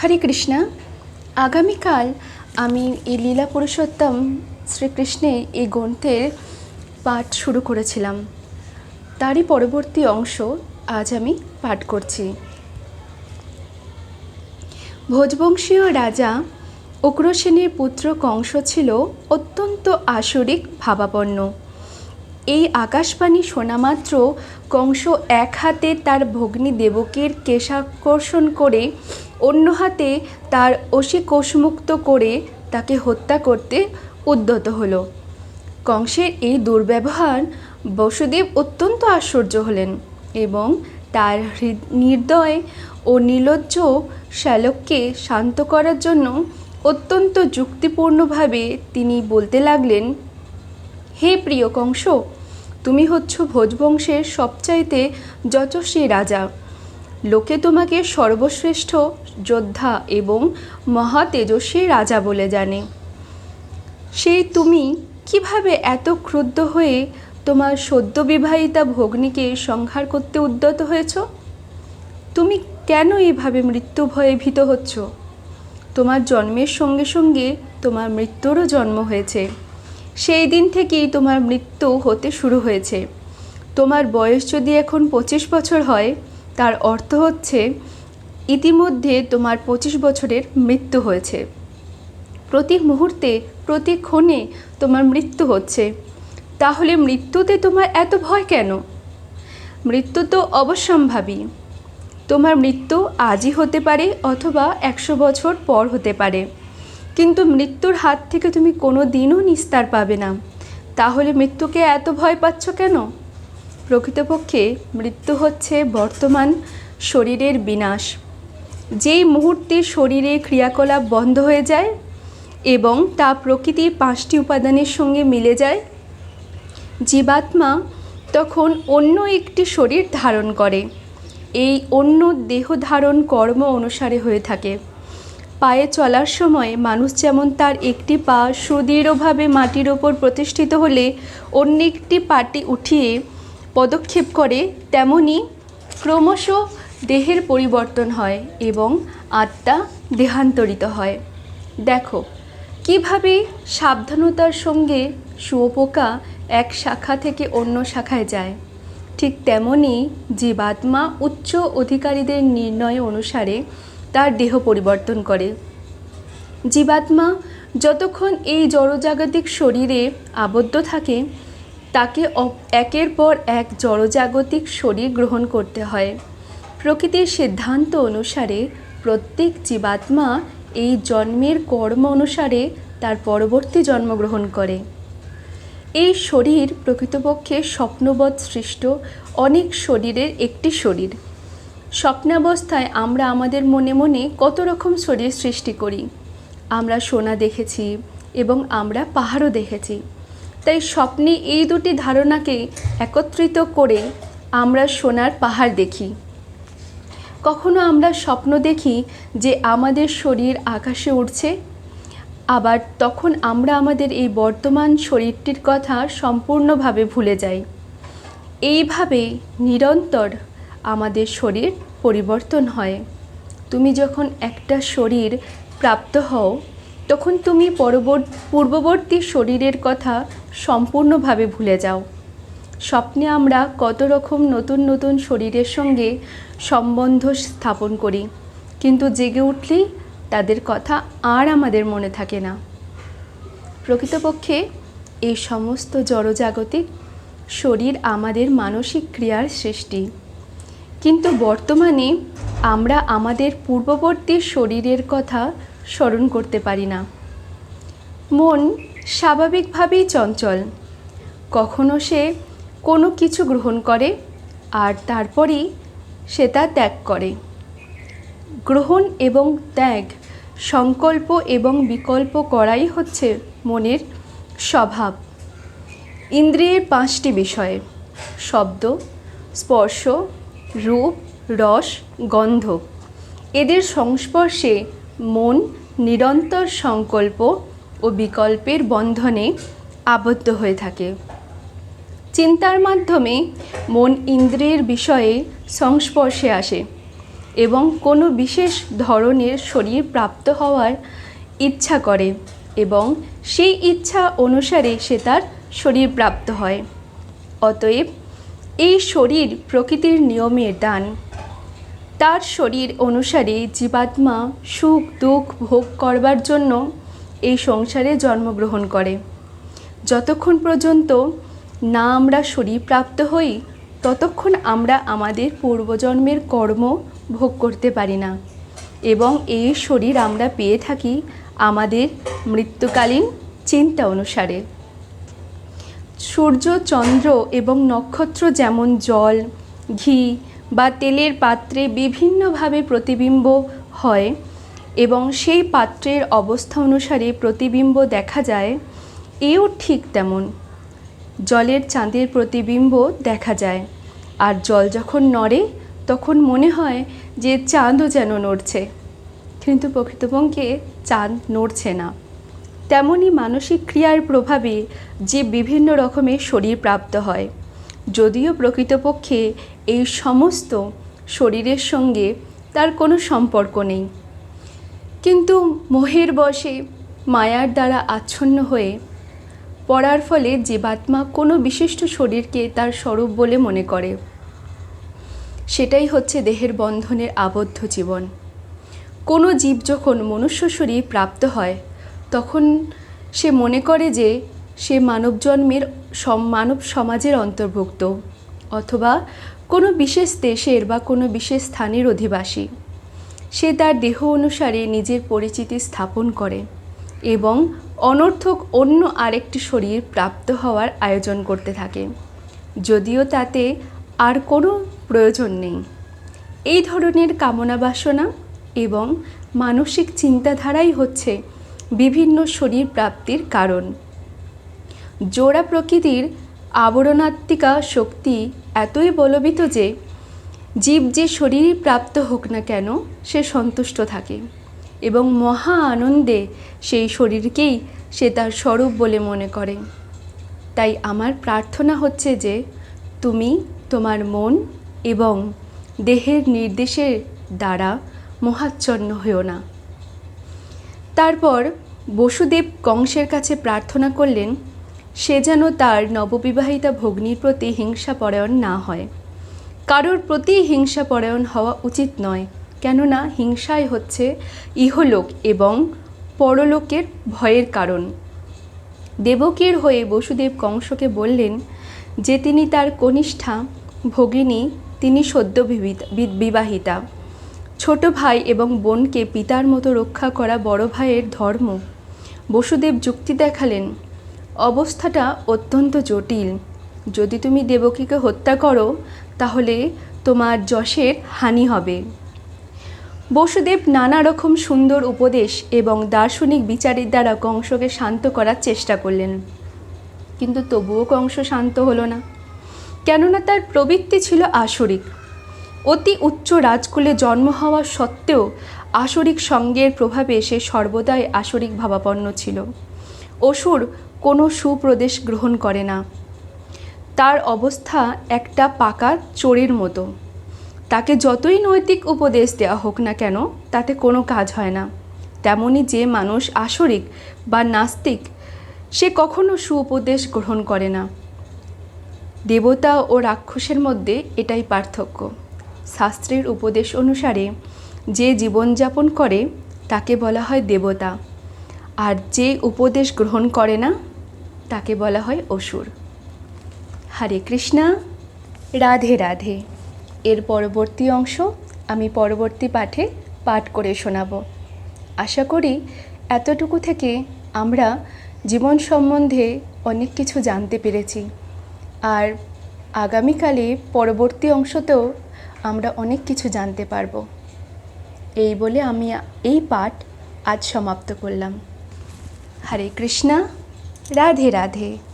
হরে কৃষ্ণা। আগামীকাল আমি এই লীলা পুরুষোত্তম শ্রীকৃষ্ণের এই গ্রন্থের পাঠ শুরু করেছিলাম। তারই পরবর্তী অংশ আজ আমি পাঠ করছি। ভোজবংশীয় রাজা উগ্রসেনের পুত্র কংস ছিল অত্যন্ত আসরিক ভাবাপন্ন। এই আকাশবাণী শোনা মাত্র কংস এক হাতে তার ভগ্নী দেবকীর কেশাকর্ষণ করে অন্য হাতে তার অসি কোষমুক্ত করে তাকে হত্যা করতে উদ্যত হল। কংসের এই দুর্ব্যবহার বসুদেব অত্যন্ত আশ্চর্য হলেন এবং তার নির্দয় ও নির্লজ্জ শ্যালককে শান্ত করার জন্য অত্যন্ত যুক্তিপূর্ণভাবে তিনি বলতে লাগলেন, হে প্রিয় কংস, তুমি হচ্ছ ভোজবংশের সবচাইতে যচস্বী রাজা। লোকে তোমাকে সর্বশ্রেষ্ঠ যোদ্ধা এবং মহা তেজস্বী রাজা বলে জানে। সেই তুমি কীভাবে এত ক্রুদ্ধ হয়ে তোমার সদ্যবিবাহিতা ভগ্নীকে সংহার করতে উদ্যত হয়েছ? তুমি কেন এভাবে মৃত্যু ভয়ে ভীত হচ্ছ? তোমার জন্মের সঙ্গে সঙ্গে তোমার মৃত্যুরও জন্ম হয়েছে। সেই দিন থেকেই তোমার মৃত্যু হতে শুরু হয়েছে। তোমার বয়স যদি এখন পঁচিশ বছর হয় তার অর্থ হচ্ছে, ইতিমধ্যে তোমার পঁচিশ বছরের মৃত্যু হয়েছে। প্রতি মুহূর্তে, প্রতি ক্ষণে তোমার মৃত্যু হচ্ছে। তাহলে মৃত্যুতে তোমার এত ভয় কেন? মৃত্যু তো অবশ্যম্ভাবী। তোমার মৃত্যু আজই হতে পারে অথবা একশো বছর পর হতে পারে। কিন্তু মৃত্যুর হাত থেকে তুমি কোনো দিনও নিস্তার পাবে না। তাহলে মৃত্যুকে এত ভয় পাচ্ছ কেন? প্রকৃতপক্ষে মৃত্যু হচ্ছে বর্তমান শরীরের বিনাশ। যেই মুহূর্তে শরীরে ক্রিয়াকলাপ বন্ধ হয়ে যায় এবং তা প্রকৃতির পাঁচটি উপাদানের সঙ্গে মিলে যায়, জীবাত্মা তখন অন্য একটি শরীর ধারণ করে। এই অন্য দেহ ধারণ কর্ম অনুসারে হয়ে থাকে। পায়ে চলার সময় মানুষ যেমন তার একটি পা সুদৃঢ়ভাবে মাটির ওপর প্রতিষ্ঠিত হলে অন্য একটি পাটি উঠিয়ে পদক্ষেপ করে, তেমনি ক্রমশ দেহের পরিবর্তন হয় এবং আত্মা দেহান্তরিত হয়। দেখো, কীভাবে সাবধানতার সঙ্গে শুয়োপোকা এক শাখা থেকে অন্য শাখায় যায়, ঠিক তেমনি জীবাত্মা উচ্চ অধিকারীদের নির্ণয় অনুসারে তার দেহ পরিবর্তন করে। জীবাত্মা যতক্ষণ এই জড়জাগতিক শরীরে আবদ্ধ থাকে তাকে একের পর এক জড়জাগতিক শরীর গ্রহণ করতে হয়। প্রকৃতির সিদ্ধান্ত অনুসারে প্রত্যেক জীবাত্মা এই জন্মের কর্ম অনুসারে তার পরবর্তী জন্মগ্রহণ করে। এই শরীর প্রকৃতপক্ষে স্বপ্নবৎ সৃষ্ট অনেক শরীরের একটি শরীর। স্বপ্নাবস্থায় আমরা আমাদের মনে মনে কত রকম শরীর সৃষ্টি করি। আমরা সোনা দেখেছি এবং আমরা পাহাড়ও দেখেছি। তাই স্বপ্নে এই দুটি ধারণাকে একত্রিত করে আমরা সোনার পাহাড় দেখি। কখনো আমরা স্বপ্ন দেখি যে আমাদের শরীর আকাশে উঠছে আবার তখন আমরা আমাদের এই বর্তমান শরীরটির কথা সম্পূর্ণভাবে ভুলে যাই। এইভাবে নিরন্তর আমাদের শরীর পরিবর্তন হয়। তুমি যখন একটা শরীর প্রাপ্ত হও তখন তুমি পরবর্তী পূর্ববর্তী শরীরের কথা সম্পূর্ণভাবে ভুলে যাও। স্বপ্নে আমরা কত রকম নতুন নতুন শরীরের সঙ্গে সম্বন্ধ স্থাপন করি, কিন্তু জেগে উঠলেই তাদের কথা আর আমাদের মনে থাকে না। প্রকৃতপক্ষে এই সমস্ত জড়জাগতিক শরীর আমাদের মানসিক ক্রিয়ার সৃষ্টি। কিন্তু বর্তমানে আমরা আমাদের পূর্ববর্তী শরীরের কথা স্মরণ করতে পারি না। মন স্বাভাবিকভাবেই চঞ্চল। কখনো সে কোনো কিছু গ্রহণ করে আর তারপরেই সে তা ত্যাগ করে। গ্রহণ এবং ত্যাগ, সংকল্প এবং বিকল্প করাই হচ্ছে মনের স্বভাব। ইন্দ্রিয়ের পাঁচটি বিষয়, শব্দ, স্পর্শ, রূপ, রস, গন্ধ। এদের সংস্পর্শে মন নিরন্তর সংকল্প ও বিকল্পের বন্ধনে আবদ্ধ হয়ে থাকে। চিন্তার মাধ্যমে মন ইন্দ্রিয়ের বিষয়ে সংস্পর্শে আসে এবং কোনো বিশেষ ধরনের শরীর প্রাপ্ত হওয়ার ইচ্ছা করে এবং সেই ইচ্ছা অনুসারে সে তার শরীর প্রাপ্ত হয়। অতএব এই শরীর প্রকৃতির নিয়মের দান। তার শরীর অনুসারে জীবাত্মা সুখ, দুঃখ ভোগ করবার জন্য এই সংসারে জন্মগ্রহণ করে। যতক্ষণ পর্যন্ত না আমরা শরীর প্রাপ্ত হই, ততক্ষণ আমরা আমাদের পূর্বজন্মের কর্ম ভোগ করতে পারি না এবং এই শরীর আমরা পেয়ে থাকি আমাদের মৃত্যুকালীন চিন্তা অনুসারে। সূর্য, চন্দ্র এবং নক্ষত্র যেমন জল, ঘি বা তেলের পাত্রে বিভিন্নভাবে প্রতিবিম্ব হয় এবং সেই পাত্রের অবস্থা অনুসারে প্রতিবিম্ব দেখা যায়, এও ঠিক তেমন। জলের চাঁদের প্রতিবিম্ব দেখা যায়, আর জল যখন নড়ে, তখন মনে হয় যে চাঁদও যেন নড়ছে। কিন্তু প্রকৃতপক্ষে চাঁদ নড়ছে না। তেমনই মানসিক ক্রিয়ার প্রভাবে যে বিভিন্ন রকমের শরীর প্রাপ্ত হয়। যদিও প্রকৃতপক্ষে এই সমস্ত শরীরের সঙ্গে তার কোনো সম্পর্ক নেই। কিন্তু মোহের বশে মায়ার দ্বারা আচ্ছন্ন হয়ে পড়ার ফলে জীবাত্মা কোনো বিশিষ্ট শরীরকে তার স্বরূপ বলে মনে করে। সেটাই হচ্ছে দেহের বন্ধনের আবদ্ধ জীবন। কোনো জীব যখন মনুষ্য শরীর প্রাপ্ত হয়, তখন সে মনে করে যে সে মানব জন্মের মানব সমাজের অন্তর্ভুক্ত, অথবা কোনো বিশেষ দেশের বা কোনো বিশেষ স্থানের অধিবাসী। সে তার দেহ অনুসারে নিজের পরিচিতি স্থাপন করে এবং অনর্থক অন্য আরেকটি শরীর প্রাপ্ত হওয়ার আয়োজন করতে থাকে। যদিও তাতে আর কোনো প্রয়োজন নেই। এই ধরনের কামনা বাসনা এবং মানসিক চিন্তাধারাই হচ্ছে বিভিন্ন শরীর প্রাপ্তির কারণ। জোড়া প্রকৃতির আবরণাত্মিকা শক্তি এতই বলবিত যে জীব যে শরীরই প্রাপ্ত হোক না কেন, সে সন্তুষ্ট থাকে এবং মহা আনন্দে সেই শরীরকেই সে তার স্বরূপ বলে মনে করে। তাই আমার প্রার্থনা হচ্ছে যে তুমি তোমার মন এবং দেহের নির্দেশের দ্বারা মহাচ্ছন্ন হও না। তারপর বসুদেব কংসের কাছে প্রার্থনা করলেন সে যেন তার নববিবাহিতা ভগ্নির প্রতি হিংসাপরায়ণ না হয়। কারোর প্রতি হিংসাপরায়ণ হওয়া উচিত নয়, কেননা হিংসাই হচ্ছে ইহলোক এবং পরলোকের ভয়ের কারণ। দেবকীর হয়ে বসুদেব কংসকে বললেন যে তিনি তার কনিষ্ঠা, ভগিনী, তিনি সদ্য বিবাহিতা। ছোট ভাই এবং বোনকে পিতার মতো রক্ষা করা বড় ভাইয়ের ধর্ম। বসুদেব যুক্তি দেখালেন অবস্থাটা অত্যন্ত জটিল। যদি তুমি দেবকীকে হত্যা করো, তাহলে তোমার যশের হানি হবে। বসুদেব নানা রকম সুন্দর উপদেশ এবং দার্শনিক বিচারের দ্বারা কংসকে শান্ত করার চেষ্টা করলেন। কিন্তু তবুও কংস শান্ত হলো না। কেননা তার প্রবৃত্তি ছিল আসরিক। অতি উচ্চ রাজকুলে জন্ম হওয়া সত্ত্বেও আসরিক সঙ্গের প্রভাবে সে সর্বদাই আসরিক ভাবাপন্ন ছিল। অসুর কোনো সুপ্রদেশ গ্রহণ করে না। তার অবস্থা একটা পাকা চোরের মতো। তাকে যতই নৈতিক উপদেশ দেওয়া হোক না কেন, তাতে কোনো কাজ হয় না। তেমনি যে মানুষ আসরিক বা নাস্তিক, সে কখনো সুউপদেশ গ্রহণ করে না। দেবতা ও রাক্ষসের মধ্যে এটাই পার্থক্য। শাস্ত্রের উপদেশ অনুসারে যে জীবনযাপন করে, তাকে বলা হয় দেবতা। আর যে উপদেশ গ্রহণ করে না তাকে বলা হয় অসুর। হরে কৃষ্ণা, রাধে রাধে। এর পরবর্তী অংশ আমি পরবর্তী পাঠে পাঠ করে শোনাব। আশা করি এতটুকু থেকে আমরা জীবন সম্বন্ধে অনেক কিছু জানতে পেরেছি। আর আগামীকালে পরবর্তী অংশতেও আমরা অনেক কিছু জানতে পারব। এই বলে আমি এই পাঠ আজ সমাপ্ত করলাম। হরে কৃষ্ণা রাধে রাধে